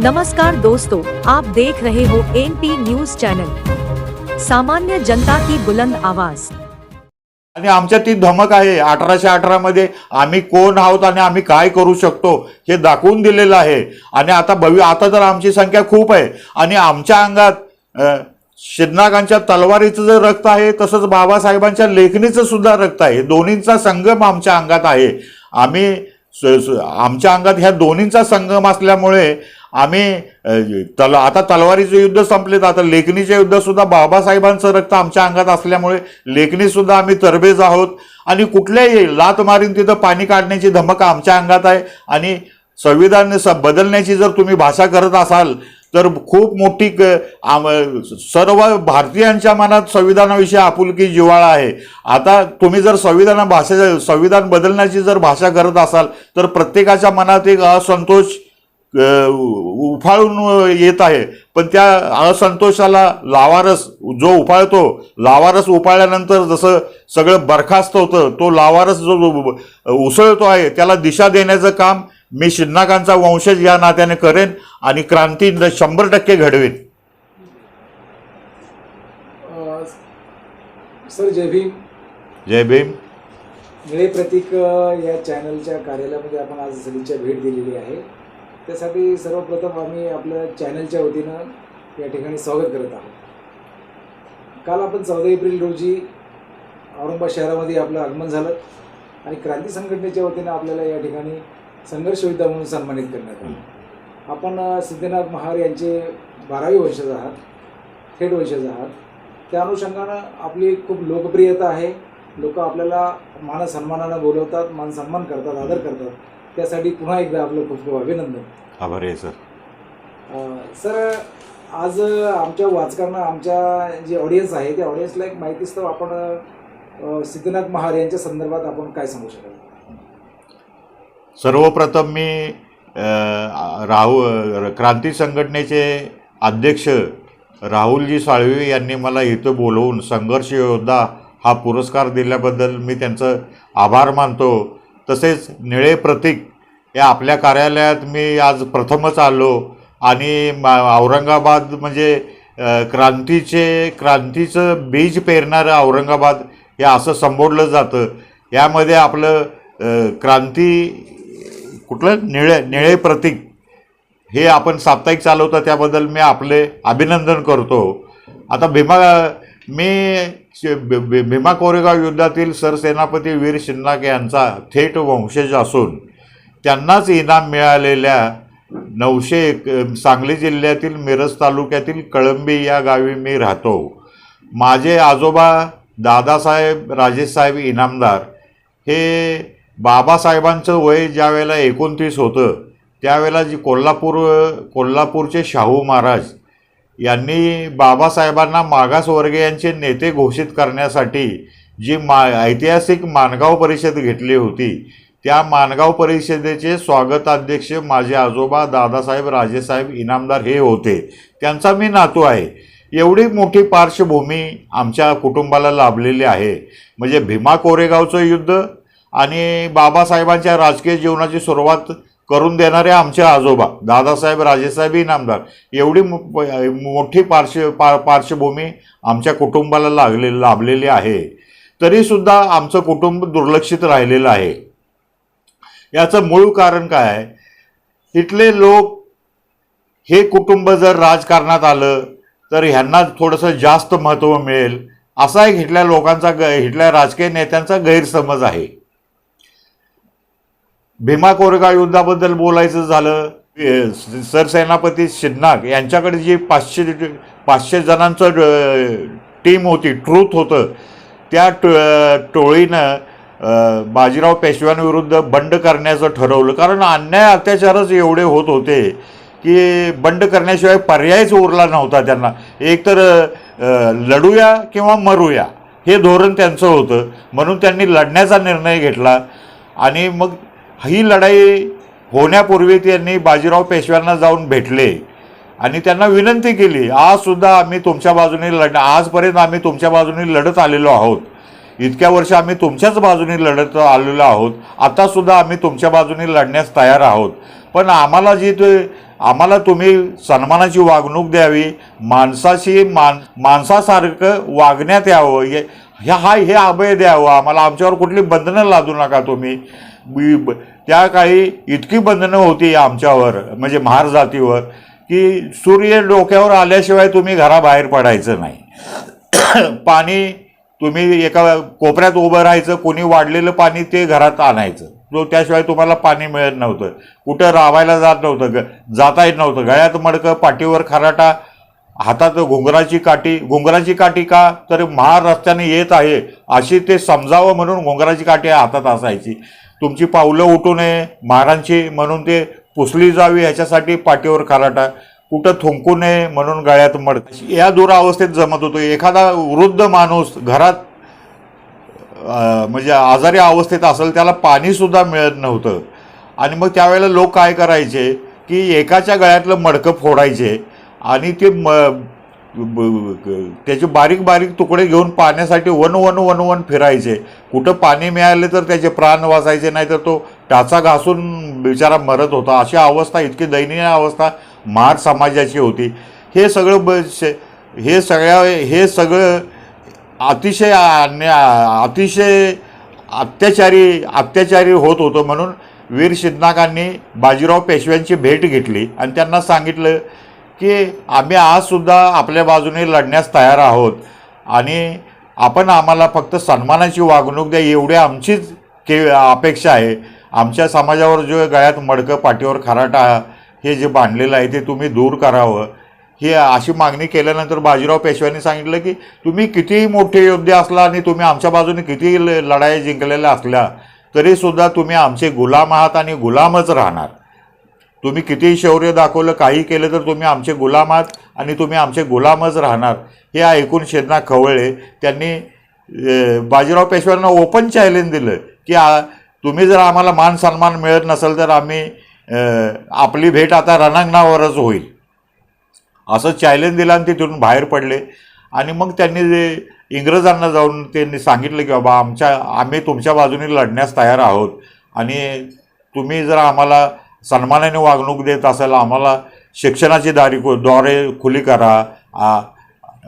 नमस्कार दोस्तों आप देख रहे हो एन पी न्यूज चैनल सामान्य जनता की बुलंद आवाज। आणि आमच्या ती धमक आहे अठराशे अठरा मध्ये आम्ही कोण आहोत आणि आम्ही काय करू शकतो हे दाखवून दिलेलं आहे. आणि आता भव्य आता तर आमची संख्या खूप आहे. आणि आमच्या अंगात शिदनाकांच्या तलवारीचं जर रक्त आहे तसंच बाबासाहेबांच्या लेखणीचं सुद्धा रक्त आहे. दोन्हींचा संगम आमच्या अंगात आहे. आम्ही आमच्या अंगात ह्या दोन्हींचा संगम असल्यामुळे आम्ही तल आता तलवारीचे युद्ध संपलेत आता लेखणीचे युद्धसुद्धा बाबासाहेबांचं रक्त आमच्या अंगात असल्यामुळे लेखणीसुद्धा आम्ही तरबेज आहोत. आणि कुठल्याही लात मारीन तिथं पाणी काढण्याची धमक आमच्या अंगात आहे. आणि संविधान स- बदलण्याची जर तुम्ही भाषा करत असाल तर खूप मोठी क- आम- सर्व भारतीयांच्या मनात संविधानाविषयी आपुलकी जिव्हाळा आहे. आता तुम्ही जर संविधान भाषेचा संविधान बदलण्याची जर भाषा करत असाल तर प्रत्येकाच्या मनात एक असंतोष उफाळून येत आहे. पण त्या असंतोषाला लावारस जो उफाळतो लावारस उफाळल्यानंतर जसं सगळं बरखास्त होतं तो लावारस जो उसळतो आहे त्याला दिशा देण्याचं काम मी शिन्नाकांचा वंशज या नात्याने करेन आणि क्रांती शंभर टक्के घडवेन. सर जय भीम. जय भीम. निळे प्रतीक या चॅनलच्या कार्यालयामध्ये आपण आज सदिच्छा भेट दिलेली आहे. त्यासाठी सर्वप्रथम आम्ही आपल्या चॅनलच्या वतीनं या ठिकाणी स्वागत करत आहोत. काल आपण चौदा एप्रिल रोजी औरंगाबाद शहरामध्ये आपलं आगमन झालं आणि क्रांती संघटनेच्या वतीनं आपल्याला या ठिकाणी संघर्ष योद्धा म्हणून सन्मानित करण्यात आलं. आपण सिद्धनाथ महार यांचे बारावी वंशज आहात थेट वंशज आहात. त्या अनुषंगानं आपली खूप लोकप्रियता आहे. लोक आपल्याला मान सन्मानानं बोलवतात मान सन्मान करतात आदर करतात. त्यासाठी पुन्हा एकदा आपलं खूप खूप अभिनंदन. आभारी आहे सर. सर आज आमच्या वाचकांना आमच्या जे ऑडियन्स आहे त्या ऑडियन्सला एक माहितीस्तव आपण सिद्धनाथ महार यांच्या संदर्भात आपण काय सांगू शकाल सर्वप्रथम मी राहू क्रांती संघटनेचे अध्यक्ष राहुलजी साळवी यांनी मला इथं बोलवून संघर्ष योद्धा हा पुरस्कार दिल्याबद्दल मी त्यांचं आभार मानतो. तसेच निळे प्रतीक या आपल्या कार्यालयात मी आज प्रथमच आलो आणि मा औरंगाबाद म्हणजे क्रांतीचे क्रांतीचं बीज पेरणारं औरंगाबाद हे असं संबोधलं जातं. यामध्ये आपलं क्रांती कुठलं? निळे निळे प्रतीक. हे आपण साप्ताहिक चालवतो त्याबद्दल मी आपले अभिनंदन करतो. आता भीमा मी भीमा कोरेगाव युद्धातील सरसेनापती वीर शिन्नाक यांचा थेट वंशज असून त्यांनाच इनाम मिळालेल्या नऊशे एक सांगली जिल्ह्यातील मिरज तालुक्यातील कळंबी या गावी मी राहतो. माझे आजोबा दादासाहेब राजेशसाहेब इनामदार हे बाबासाहेबांचं वय ज्या वेळेला एकोणतीस होतं त्यावेळेला जी कोल्हापूर कोल्हापूरचे शाहू महाराज यांनी बाबासाहेबांना मागासवर्गीयांचे नेते घोषित करण्यासाठी जी मा ऐतिहासिक माणगाव परिषद घेतली होती त्या माणगाव परिषदेचे स्वागताध्यक्ष माझे आजोबा दादासाहेब राजेसाहेब इनामदार हे होते. त्यांचा मी नातू आहे. एवढी मोठी पार्श्वभूमी आमच्या कुटुंबाला लाभलेली आहे. म्हणजे भीमा कोरेगावचं युद्ध आणि बाबासाहेबांच्या राजकीय जीवनाची सुरुवात करून देणारे आमचे आजोबा दादासाहेब राजेसाहेब इनामदार एवढी मो- मोठी पार्श्व पा पार्श्वभूमी आमच्या कुटुंबाला लागले लाभलेली आहे. तरीसुद्धा आमचं कुटुंब दुर्लक्षित राहिलेलं आहे. याचं मूळ कारण काय आहे? इथले लोक हे कुटुंब जर राजकारणात आलं तर ह्यांना थोडंसं जास्त महत्त्व मिळेल असा एक हिटल्या लोकांचा ग हिटल्या राजकीय नेत्यांचा गैरसमज आहे. भीमा कोरेगाव युद्धाबद्दल बोलायचं झालं सरसेनापती शिन्नाक यांच्याकडे जी पाचशे पाचशे जणांचं टीम होती ट्रूथ होतं त्या टो टोळीनं बाजीराव पेशव्यांविरुद्ध बंड करण्याचं ठरवलं. कारण अन्याय अत्याचारच एवढे होत होते की बंड करण्याशिवाय पर्यायच उरला नव्हता त्यांना. एकतर लढूया किंवा मरूया हे धोरण त्यांचं होतं. म्हणून त्यांनी लढण्याचा निर्णय घेतला आणि मग ही लढाई होण्यापूर्वी त्यांनी बाजीराव पेशव्यांना जाऊन भेटले आणि त्यांना विनंती केली आज सुद्धा आम्ही तुमच्या बाजूने लढ आजपर्यंत आम्ही तुमच्या बाजूने लढत आलेलो आहोत. इतक्या वर्ष आम्ही तुमच्याच बाजूने लढत आलेलो आहोत. आतासुद्धा आम्ही तुमच्या बाजूने लढण्यास तयार आहोत. पण आम्हाला जी ते आम्हाला तुम्ही सन्मानाची वागणूक द्यावी माणसाशी मान माणसासारखं वागण्यात यावं हे ह्या- हा हे अभय द्यावं. आम्हाला आमच्यावर कुठली बंधनं लादू नका तुम्ही. त्या काही इतकी बंधनं होती आमच्यावर म्हणजे महार जातीवर की सूर्य डोक्यावर आल्याशिवाय तुम्ही घराबाहेर पडायचं नाही. पाणी तुम्ही एका कोपऱ्यात उभं राहायचं कोणी वाढलेलं पाणी ते घरात आणायचं. तो त्याशिवाय तुम्हाला पाणी मिळत नव्हतं. कुठं रावायला जात नव्हतं ग जाता येत नव्हतं. गळ्यात मडकं पाठीवर खराटा हातात घुंगराची काठी घुंगराची काठी का? तर महार रस्त्याने येत आहे. अशी ते समजावं म्हणून घुंगराची काठी हातात असायची. तुमची पावलं उठू नये महारांची म्हणून ते पुसली जावी ह्याच्यासाठी पाठीवर खराटा कुठं थुंकू नये म्हणून गळ्यात मड या दुरावस्थेत जमत होतो. एखादा वृद्ध माणूस घरात म्हणजे आजारी अवस्थेत असेल त्याला पाणीसुद्धा मिळत नव्हतं. आणि मग त्यावेळेला लोक काय करायचे? की एकाच्या गळ्यातलं मडकं फोडायचे. आणि ते म ब- त्याचे बारीक बारीक तुकडे घेऊन पाण्यासाठी वन वन वन वन फिरायचे. कुठं पाणी मिळाले तर त्याचे प्राण वाचायचे नाही तर तो टाचा घासून बिचारा मरत होता. अशी अवस्था इतकी दयनीय अवस्था महार समाजाची होती. हे सगळं ब हे सगळ्या हे सगळं अतिशय अन्या अतिशय अत्याचारी अत्याचारी होत होतं म्हणून वीर शिदनाकांनी बाजीराव पेशव्यांची भेट घेतली आणि त्यांना सांगितलं की आम्ही आजसुद्धा आपल्या बाजूने लढण्यास तयार आहोत. आणि आपण आम्हाला फक्त सन्मानाची वागणूक द्या एवढी आमचीच के अपेक्षा आहे. आमच्या समाजावर जो गळ्यात मडकं पाठीवर खराटा हे जे बांधलेलं आहे ते तुम्ही दूर करावं. हे अशी मागणी केल्यानंतर बाजीराव पेशव्यांनी सांगितलं की तुम्ही कितीही मोठे योद्धे असला आणि तुम्ही आमच्या बाजूने किती लढाई जिंकलेल्या असल्या तरीसुद्धा तुम्ही आमचे गुलाम आहात आणि गुलामच राहणार. तुम्ही कितीही शौर्य दाखवलं काही केलं तर तुम्ही आमचे गुलाम आहात आणि तुम्ही आमचे गुलामच राहणार. हे ऐकून शेदना खवळे त्यांनी बाजीराव पेशव्यांना ओपन चॅलेंज दिलं की आ, तुम्ही जर आम्हाला मान सन्मान मिळत नसेल तर आम्ही आपली भेट आता रणांगणावरच होईल. असं चॅलेंज दिलं आणि तिथून बाहेर पडले. आणि मग त्यांनी जे इंग्रजांना जाऊन त्यांनी सांगितलं की बाबा आमच्या आम्ही तुमच्या बाजूने लढण्यास तयार आहोत. आणि तुम्ही जर आम्हाला सन्मानाने वागणूक देत असायला आम्हाला शिक्षणाची दारी द्वारे खुली करा. आ,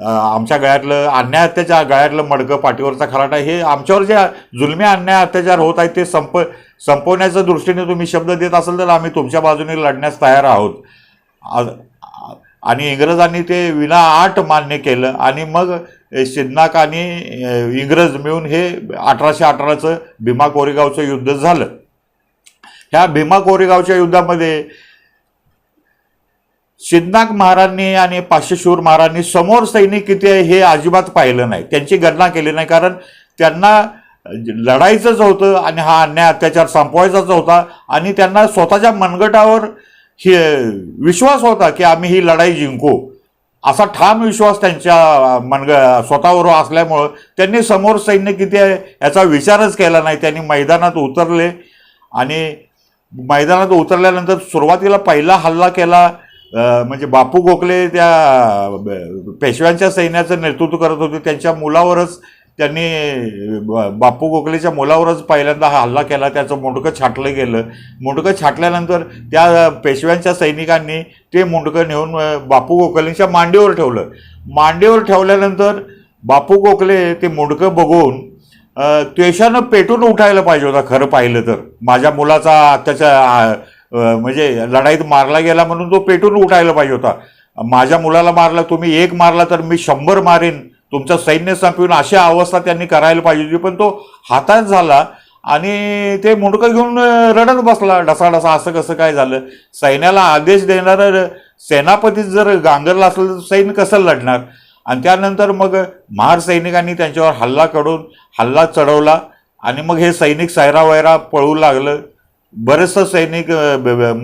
आमच्या गळ्यातलं अन्याय अत्याचार गळ्यातलं मडकं पाठीवरचा खराटा हे आमच्यावर जे जुलमी अन्याय अत्याचार होत आहेत ते संप संपवण्याच्या दृष्टीने तुम्ही शब्द देत असाल तर आम्ही तुमच्या बाजूने लढण्यास तयार आहोत. आणि इंग्रजांनी ते विना आठ मान्य केलं आणि मग शिदनाक आणि इंग्रज मिळून हे अठराशे अठराचं भीमा कोरेगावचं युद्ध झालं. ह्या भीमा कोरेगावच्या युद्धामध्ये सिद्धनाथ महाराजांनी आणि पाचशे महाराजांनी समोर सैनिक किती आहे हे अजिबात पाहिलं नाही. त्यांची गणना केली नाही कारण त्यांना लढायचंच होतं आणि हा अन्याय अत्याचार संपवायचाच होता आणि त्यांना स्वतःच्या मनगटावर हे विश्वास होता की आम्ही ही लढाई जिंकू. असा ठाम विश्वास त्यांच्या मनग स्वतःवर असल्यामुळं त्यांनी समोर सैन्य किती आहे याचा विचारच केला नाही. त्यांनी मैदानात उतरले आणि मैदानात उतरल्यानंतर सुरुवातीला पहिला हल्ला केला म्हणजे बापू गोखले त्या पेशव्यांच्या सैन्याचं नेतृत्व करत होते. त्यांच्या मुलावरच त्यांनी ब- बापू गोखलेच्या मुलावरच पहिल्यांदा हा हल्ला केला. त्याचं मुंडकं छाटलं गेलं. मुंडकं छाटल्यानंतर त्या पेशव्यांच्या सैनिकांनी ते मुंडकं नेऊन बापू गोखलेंच्या मांडीवर ठेवलं. मांडीवर ठेवल्यानंतर बापू गोखले ते मुंडकं बघून त्वेषानं पेटून उठायला पाहिजे होता खरं पाहिलं तर. माझ्या मुलाचा त्याच्या म्हणजे लढाईत मारला गेला म्हणून तो पेटून उठायला पाहिजे होता. माझ्या मुलाला मारला तुम्ही एक मारला तर मी शंभर मारेन. तुमचं सैन्य संपवून अशी अवस्था त्यांनी करायला पाहिजे होती पण तो हातात झाला आणि ते मुंडकं घेऊन रडत बसला ढसाढसा असं कसं काय झालं? सैन्याला आदेश देणारं सेनापतीच जर गांगरला असलं तर सैन्य कसं लढणार? आणि त्यानंतर मग महार सैनिकांनी त्यांच्यावर हल्ला करून हल्ला चढवला आणि मग हे सैनिक सैरा वैरा पळू लागलं. बरेचसं सैनिक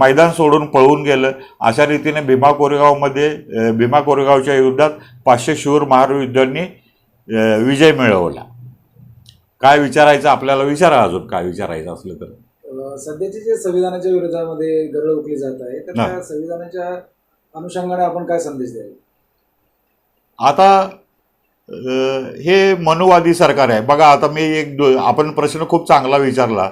मैदान सोडून पळून गेलं. अशा रीतीने भीमा कोरेगावमध्ये भीमा कोरेगावच्या युद्धात पाचशे शूर महारयोद्धांनी विजय मिळवला. काय विचारायचं आपल्याला? विचारा अजून काय विचारायचं असलं तर. सध्याचे जे संविधानाच्या विरोधामध्ये गरळ उकली जात आहे तर. त्या संविधानाच्या अनुषंगाने आपण काय संदेश द्याल? आता हे मनुवादी सरकार आहे. बघा आता मी एक आपण प्रश्न खूप चांगला विचारला.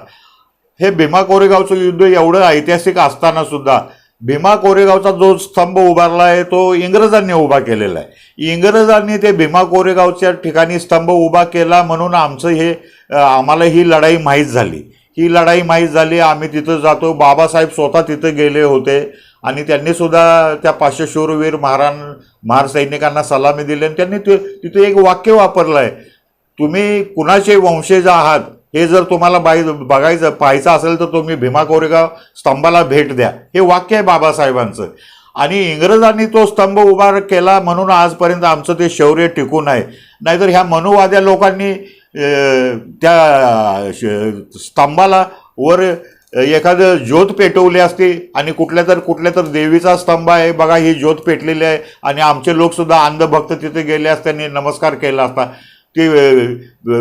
हे भीमा कोरेगावचं युद्ध एवढं ऐतिहासिक असताना सुद्धा भीमा कोरेगावचा जो स्तंभ उभारला आहे तो इंग्रजांनी उभा केलेला आहे. इंग्रजांनी ते भीमा कोरेगावच्या ठिकाणी स्तंभ उभा केला म्हणून आमचं हे आम्हाला ही लढाई माहीत झाली. ही लढाई माहीत झाली आम्ही तिथं जातो. बाबासाहेब स्वतः तिथं गेले होते. आणि त्यांनी सुद्धा त्या पाचशे शूरवीर महाराण महार सैनिकांना सलामी दिली आणि त्यांनी ते तिथे एक वाक्य वापरलं आहे तुम्ही कुणाचे वंशज आहात हे जर तुम्हाला बाई बघायचं पाहायचं असेल तर तुम्ही भीमा कोरेगाव स्तंभाला भेट द्या. हे वाक्य आहे बाबासाहेबांचं. आणि इंग्रजांनी तो स्तंभ उभा केला म्हणून आजपर्यंत आमचं ते शौर्य टिकून आहे. नाहीतर ह्या मनुवाद्या लोकांनी त्या श- स्तंभाला वर एखादं ज्योत पेटवली असते आणि कुठल्या तर कुठल्या तर देवीचा स्तंभ आहे. बघा ही ज्योत पेटलेली आहे आणि आमचे लोकसुद्धा अंधभक्त तिथे गेले असत्यांनी नमस्कार केला असता. ते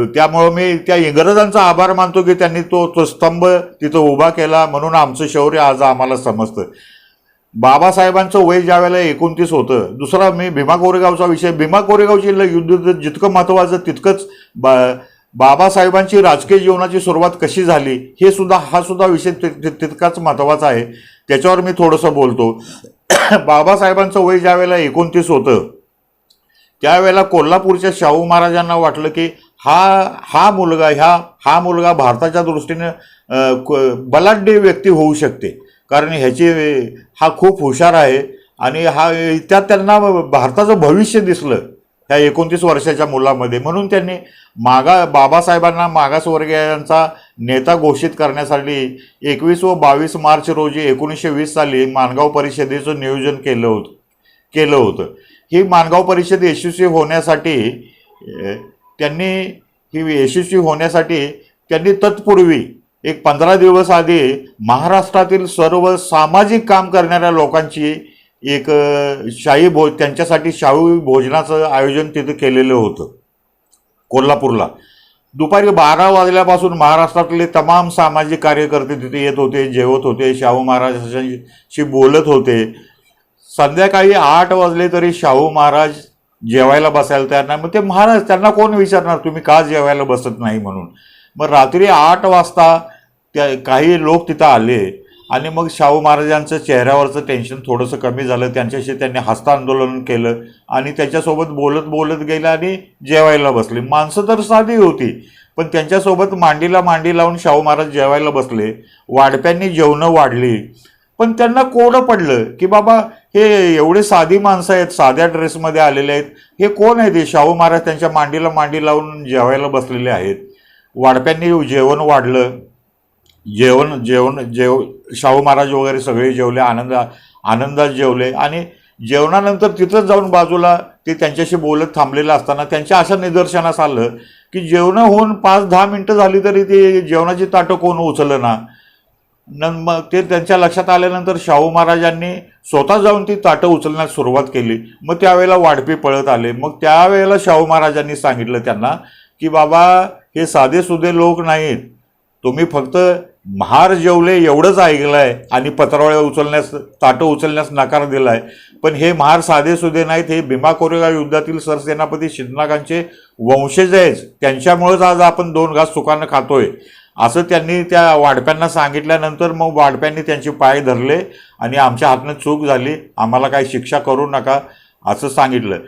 त्यामुळं मी त्या इंग्रजांचा आभार मानतो की त्यांनी तो तो स्तंभ तिथं उभा केला म्हणून आमचं शौर्य आज आम्हाला समजतं. बाबासाहेबांचं वय ज्या वेळेला एकोणतीस होतं दुसरा मी भीमा कोरेगावचा विषय. भीमा कोरेगावची ल- युद्ध जितकं महत्त्वाचं तितकंच बा बाबासाहेबांची राजकीय जीवनाची सुरुवात कशी झाली हे सुद्धा हा सुद्धा विषय तितकाच महत्त्वाचा आहे. त्याच्यावर मी थोडंसं बोलतो. बाबासाहेबांचं वय ज्या वेळेला एकोणतीस होतं त्यावेळेला कोल्हापूरच्या शाहू महाराजांना वाटलं की हा हा मुलगा ह्या हा मुलगा भारताच्या दृष्टीने क- बलाढ्य व्यक्ती होऊ शकते. कारण ह्याची हा खूप हुशार आहे आणि हा त्यात त्यांना भारताचं भविष्य दिसलं. ह्या एकोणतीस वर्षाच्या मुलामध्ये. म्हणून त्यांनी मागा बाबासाहेबांना मागासवर्गीयांचा नेता घोषित करण्यासाठी एकवीस व बावीस मार्च रोजी एकोणीसशे वीस साली माणगाव परिषदेचं नियोजन केलं होतं केलं होतं. ही माणगाव परिषद यशस्वी होण्यासाठी त्यांनी ही यशस्वी होण्यासाठी त्यांनी तत्पूर्वी एक पंधरा दिवस आधी महाराष्ट्रातील सर्व सामाजिक काम करणाऱ्या लोकांची एक शाही भोज त्यांच्यासाठी शाहू भोजनाचं आयोजन तिथं केलेलं होतं. कोल्हापूरला. दुपारी बारा वाजल्यापासून महाराष्ट्रातले तमाम सामाजिक कार्यकर्ते तिथे येत होते जेवत होते शाहू महाराजांशी बोलत होते. संध्याकाळी आठ वाजले तरी शाहू महाराज जेवायला बसायला तयार नाही. मग ते महाराज त्यांना कोण विचारणार तुम्ही का जेवायला बसत नाही म्हणून? मग रात्री आठ वाजता त्या काही लोक तिथं आले. आणि मग शाहू महाराजांचं चेहऱ्यावरचं टेन्शन थोडंसं कमी झालं. त्यांच्याशी त्यांनी हस्तांदोलन केलं आणि त्याच्यासोबत बोलत बोलत गेलं आणि जेवायला बसले. माणसं तर साधी होती पण त्यांच्यासोबत मांडीला मांडी लावून शाहू महाराज जेवायला बसले. वाढप्यांनी जेवणं वाढली. पण त्यांना कोडं पडलं की बाबा हे एवढे साधी माणसं आहेत साध्या ड्रेसमध्ये आलेले आहेत. हे कोण आहेत? हे शाहू महाराज त्यांच्या मांडीला मांडी लावून जेवायला बसलेले आहेत. वाढप्यांनी जेवण वाढलं. जेवण जेवण जेव शाहू महाराज वगैरे सगळे जेवले आनंद आनंदात जेवले. आणि जेवणानंतर तिथंच जाऊन बाजूला ते त्यांच्याशी बोलत थांबलेलं असताना त्यांच्या अशा निदर्शनास आलं की जेवणं होऊन पाच दहा मिनटं झाली तरी ते जेवणाची ताटं कोण उचललं ना न मग ते त्यांच्या लक्षात आल्यानंतर शाहू महाराजांनी स्वतः जाऊन ती ताटं उचलण्यास सुरुवात केली. मग त्यावेळेला वाढपी पळत आले. मग त्यावेळेला शाहू महाराजांनी सांगितलं त्यांना की बाबा हे साधे सुधे लोक नाहीत. तुम्ही फक्त महार जेवले एवढंच ऐकलं आहे आणि पत्रावळ्या उचलण्यास ताटं उचलण्यास नकार दिला आहे पण हे महार साधे सुधे नाहीत हे भीमा कोरेगाव युद्धातील सरसेनापती शिंदनागांचे वंशज आहेत. त्यांच्यामुळेच आज आपण दोन घास सुखानं खातोय. असं त्यांनी त्या वाढप्यांना सांगितल्यानंतर मग वाढप्यांनी त्यांचे पाय धरले आणि आमच्या हातनं चूक झाली. आम्हाला काही शिक्षा करू नका असं सांगितलं.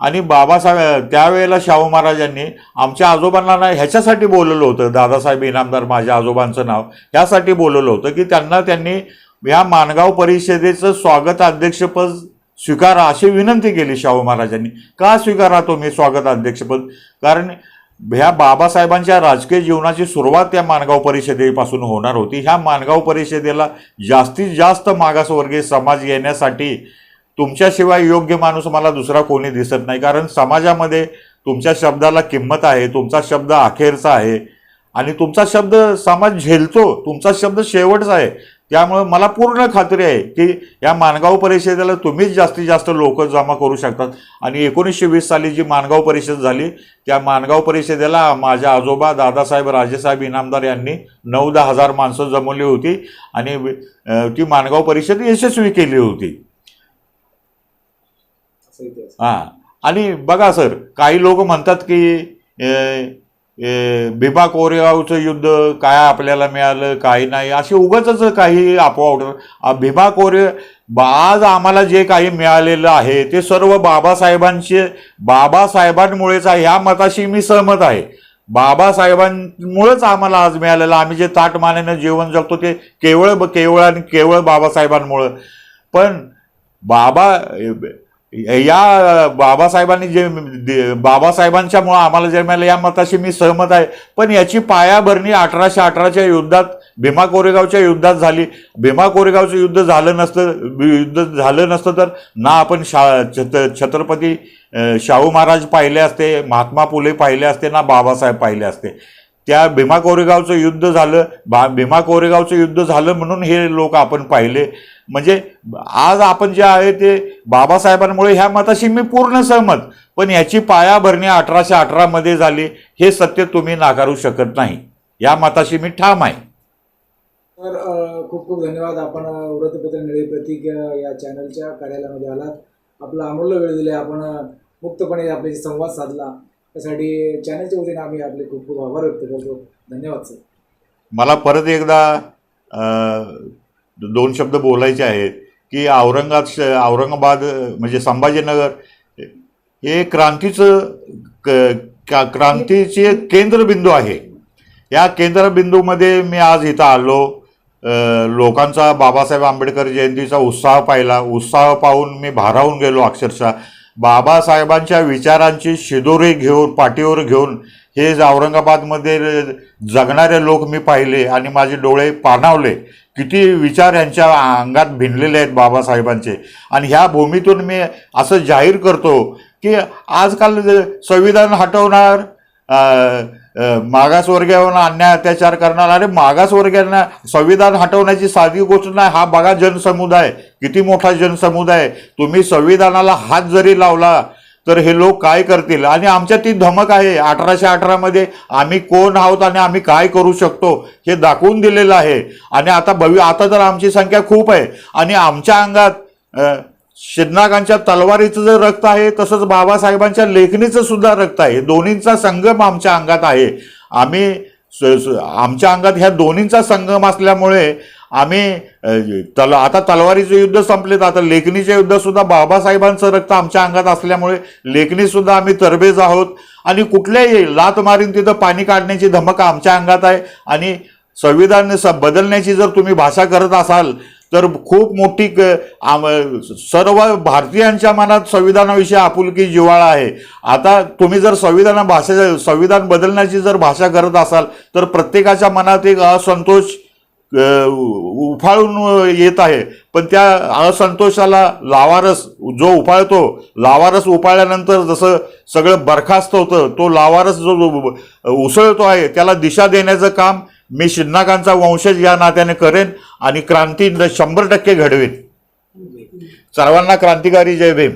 आणि बाबासाहेब त्यावेळेला शाहू महाराजांनी आमच्या आजोबांना ना ह्याच्यासाठी बोलवलं होतं. दादासाहेब इनामदार माझ्या आजोबांचं नाव. ह्यासाठी बोलवलं होतं की त्यांना त्यांनी ह्या माणगाव परिषदेचं स्वागत अध्यक्षपद स्वीकारा अशी विनंती केली शाहू महाराजांनी. का स्वीकारा तुम्ही स्वागत अध्यक्षपद? कारण ह्या बाबासाहेबांच्या राजकीय जीवनाची सुरुवात त्या माणगाव परिषदेपासून होणार होती. ह्या माणगाव परिषदेला जास्तीत जास्त मागासवर्गीय समाज येण्यासाठी तुमच्याशिवाय योग्य माणूस मला दुसरा कोणी दिसत नाही. कारण समाजामध्ये तुमच्या शब्दाला किंमत आहे तुमचा शब्द अखेरचा आहे. आणि तुमचा शब्द समाज झेलतो तुमचा शब्द शेवटचा आहे. त्यामुळे मला पूर्ण खात्री आहे की या माणगाव परिषदेला तुम्हीच जास्तीत जास्त लोक जमा करू शकतात. आणि एकोणीसशे वीस साली जी माणगाव परिषद झाली त्या माणगाव परिषदेला माझ्या आजोबा दादासाहेब राजेसाहेब इनामदार यांनी नऊ दहा हजार माणसं जमवली होती. आणि ती माणगाव परिषद यशस्वी केली होती. हां. आणि बघा सर काही लोक म्हणतात की ए, भीमा कोरेगावचं युद्ध काय आपल्याला मिळालं काही नाही असे उगाच काही अफवा भीमा कोरे आज आम्हाला जे काही मिळालेलं आहे ते सर्व बाबासाहेबांचे बाबासाहेबांमुळेच आहे ह्या मताशी मी सहमत आहे. बाबासाहेबांमुळेच आम्हाला आज मिळालेलं आम्ही जे ताटमानेनं जीवन जगतो ते केवळ केवळ आणि केवळ बाबासाहेबांमुळं. पण बाबा या बाबासाहेबांनी जे बाबासाहेबांच्यामुळं आम्हाला जे या मताशी मी सहमत आहे. पण याची पायाभरणी अठराशे अठराच्या युद्धात भीमा कोरेगावच्या युद्धात झाली. भीमा कोरेगावचं युद्ध झालं नसतं युद्ध झालं नसतं तर ना आपण शा छत छत्रपती शाहू महाराज पाहिले असते महात्मा फुले पाहिले असते ना बाबासाहेब पाहिले असते. त्या भीमा कोरेगावचं युद्ध झालं भा भीमा कोरेगावचं युद्ध झालं म्हणून हे लोक आपण पाहिले. म्हणजे आज आपण जे आहे ते बाबासाहेबांमुळे ह्या मताशी मी पूर्ण सहमत. पण याची पायाभरणी अठराशे अठरामध्ये झाली हे सत्य तुम्ही नाकारू शकत नाही. या मताशी मी ठाम आहे. तर खूप खूप धन्यवाद. आपण वृत्तपत्र निळी प्रतीक या चॅनलच्या कार्यालयामध्ये आलात. आपला अमूल्य वेळ दिले. आपण मुक्तपणे आपल्याशी संवाद साधला. त्यासाठी चॅनलच्या वतीने आम्ही आपले खूप खूप आभार व्यक्त करतो. धन्यवाद सर. मला परत एकदा दोन शब्द बोलायचे आहेत की औरंगाबाद औरंगाबाद म्हणजे संभाजीनगर हे क्रांतीचं क- का- क्रांतीचे केंद्रबिंदू आहे. या केंद्रबिंदूमध्ये मी आज इथं आलो. लोकांचा बाबासाहेब आंबेडकर जयंतीचा उत्साह पाहिला. उत्साह पाहून मी भारावून गेलो अक्षरशः. बाबासाहेबांच्या विचारांची शिदोरी घेऊन पाठीवर घेऊन हे औरंगाबादमध्ये जगणारे लोक मी पाहिले आणि माझे डोळे पाणावले. किती विचार यांच्या अंगात भिनलेले आहेत बाबासाहेबांचे. आणि ह्या भूमीतून मी असं जाहीर करतो की आजकाल संविधान हटवणार मागासवर्गीयांना अन्याय अत्याचार करणार अरे मागासवर्गीयांना संविधान हटवण्याची साधी गोष्ट नाही. हा बघा जनसमुदाय किती मोठा जनसमुदाय. तुम्ही संविधानाला हात जरी लावला तर हे लोक काय करतील? आणि आमच्या ती धमक आहे. अठराशे अठरामध्ये आम्ही कोण आहोत आणि आम्ही काय करू शकतो हे दाखवून दिलेलं आहे. आणि आता भवि आता तर आमची संख्या खूप आहे. आणि आमच्या अंगात शिदनागांच्या तलवारीचं जर रक्त आहे तसंच बाबासाहेबांच्या लेखणीचं सुद्धा रक्त आहे. दोन्हींचा संगम आमच्या अंगात आहे. आम्ही स- आमच्या अंगात ह्या दोन्हींचा संगम असल्यामुळे आम्ही तल आता तलवारीचं युद्ध संपलेत आता लेखणीचे युद्धसुद्धा बाबासाहेबांचं रक्त आमच्या अंगात असल्यामुळे लेखणीसुद्धा आम्ही तरबेज आहोत. आणि कुठल्याही लात मारीन तिथं पाणी काढण्याची धमक आमच्या अंगात आहे. आणि संविधान स बदलण्याची जर तुम्ही भाषा करत असाल तर खूप मोठी क- आम- सर्व भारतीयांच्या मनात संविधानाविषयी आपुलकी जिव्हाळा आहे. आता तुम्ही जर संविधान भाषेचा संविधान बदलण्याची जर भाषा करत असाल तर प्रत्येकाच्या मनात एक असंतोष उफाळून येत आहे. पण त्या असंतोषाला लावारस जो उफाळतो लावारस उफाळल्यानंतर जसं सगळं बरखास्त होतं तो लावारस जो उसळतो आहे त्याला दिशा देण्याचं काम मी शिन्नाकांचा वंशज या नात्याने करेन आणि क्रांती शंभर टक्के घडवेन. सर्वांना क्रांतिकारी जय भीम.